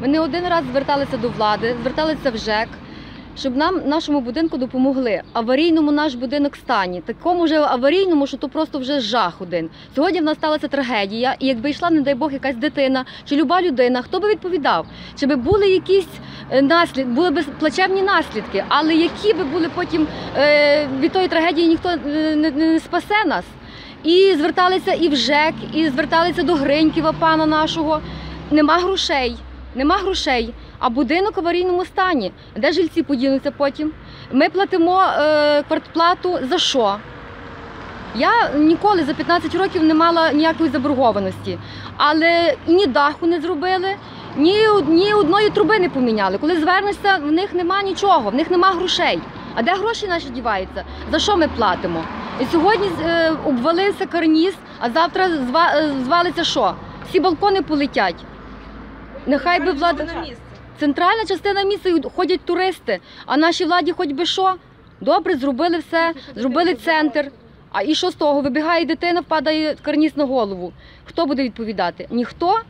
Ми не один раз зверталися до влади, зверталися в ЖЕК, щоб нам нашому будинку допомогли. Аварійному наш будинок стані. Такому вже аварійному, що то просто вже жах один. Сьогодні в нас сталася трагедія, і якби йшла, не дай Бог, якась дитина чи люба людина, хто би відповідав? Чи би були якісь е, наслід, були б плачевні наслідки, але які би були потім е, від тої трагедії ніхто е, не спасе нас. І зверталися і в ЖЕК, і зверталися до Гриньківа, пана нашого. Нема грошей, нема грошей, а будинок в аварійному стані. Де жильці поділися потім? Ми платимо е, квартплату за що? Я ніколи за 15 років не мала ніякої заборгованості, але ні даху не зробили, ні, ні одної труби не поміняли. Коли звернешся, в них нема нічого, в них нема грошей. А де гроші наші діваються? За що ми платимо? І сьогодні е, обвалився карніз, а завтра зва, е, звалиться що? Всі балкони полетять. Нехай би влада. на. Центральна частина міста і ходять туристи, а нашій владі хоч би що. Добре, зробили все, зробили центр. А і що з того? Вибігає дитина, впадає карніз на голову. Хто буде відповідати? Ніхто.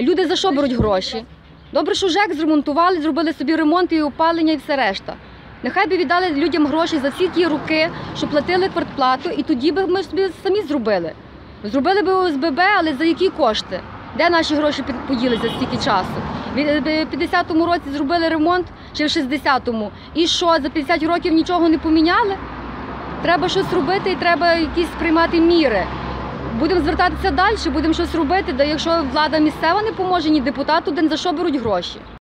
Люди за що беруть гроші? Добре, що ЖЕК зремонтували, зробили собі ремонт і опалення і все решта. Нехай би віддали людям гроші за всі ті роки, що платили квартплату, і тоді би ми собі самі зробили. Зробили би ОСББ, але за які кошти? Де наші гроші під- за стільки часу? В 50-му році зробили ремонт чи в 60-му. І що, за 50 років нічого не поміняли? Треба щось робити і треба якісь приймати міри. Будемо звертатися далі, будемо щось робити, да якщо влада місцева не поможе, ні депутат один, за що беруть гроші?